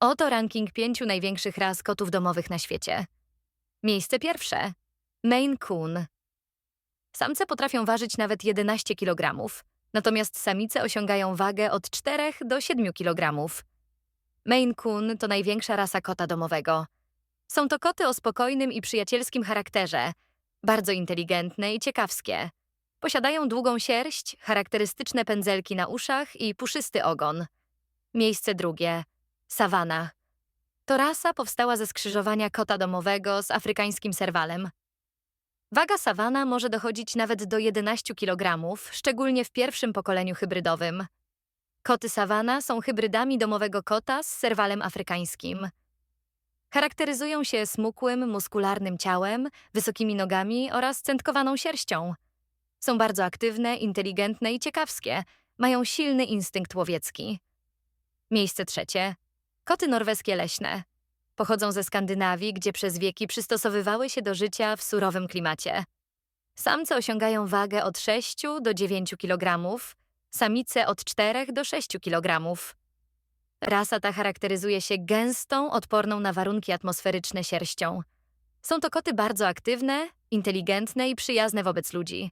Oto ranking pięciu największych ras kotów domowych na świecie. Miejsce pierwsze. Maine Coon. Samce potrafią ważyć nawet 11 kg, natomiast samice osiągają wagę od 4 do 7 kg. Maine Coon to największa rasa kota domowego. Są to koty o spokojnym i przyjacielskim charakterze, bardzo inteligentne i ciekawskie. Posiadają długą sierść, charakterystyczne pędzelki na uszach i puszysty ogon. Miejsce drugie. Sawana. To rasa powstała ze skrzyżowania kota domowego z afrykańskim serwalem. Waga sawana może dochodzić nawet do 11 kg, szczególnie w pierwszym pokoleniu hybrydowym. Koty sawana są hybrydami domowego kota z serwalem afrykańskim. Charakteryzują się smukłym, muskularnym ciałem, wysokimi nogami oraz centkowaną sierścią. Są bardzo aktywne, inteligentne i ciekawskie, mają silny instynkt łowiecki. Miejsce trzecie. Koty norweskie leśne. Pochodzą ze Skandynawii, gdzie przez wieki przystosowywały się do życia w surowym klimacie. Samce osiągają wagę od 6 do 9 kg, samice od 4 do 6 kg. Rasa ta charakteryzuje się gęstą, odporną na warunki atmosferyczne sierścią. Są to koty bardzo aktywne, inteligentne i przyjazne wobec ludzi.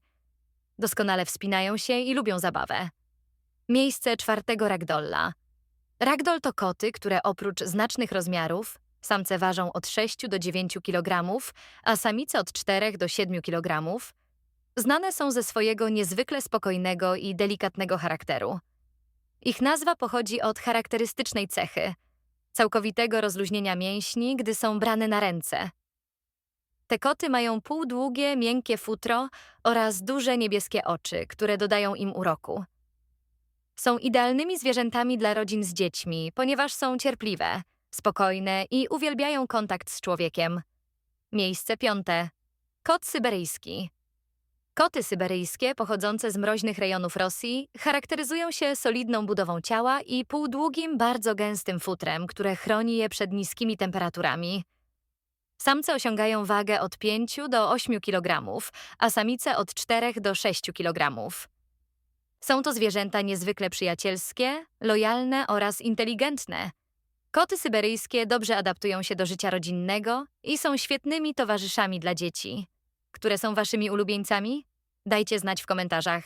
Doskonale wspinają się i lubią zabawę. Miejsce czwartego ragdolla. Ragdoll to koty, które oprócz znacznych rozmiarów, samce ważą od 6 do 9 kg, a samice od 4 do 7 kg, znane są ze swojego niezwykle spokojnego i delikatnego charakteru. Ich nazwa pochodzi od charakterystycznej cechy całkowitego rozluźnienia mięśni, gdy są brane na ręce. Te koty mają półdługie, miękkie futro oraz duże niebieskie oczy, które dodają im uroku. Są idealnymi zwierzętami dla rodzin z dziećmi, ponieważ są cierpliwe, spokojne i uwielbiają kontakt z człowiekiem. Miejsce piąte. Kot syberyjski. Koty syberyjskie, pochodzące z mroźnych rejonów Rosji, charakteryzują się solidną budową ciała i półdługim, bardzo gęstym futrem, które chroni je przed niskimi temperaturami. Samce osiągają wagę od 5 do 8 kg, a samice od 4 do 6 kg. Są to zwierzęta niezwykle przyjacielskie, lojalne oraz inteligentne. Koty syberyjskie dobrze adaptują się do życia rodzinnego i są świetnymi towarzyszami dla dzieci. Które są waszymi ulubieńcami? Dajcie znać w komentarzach.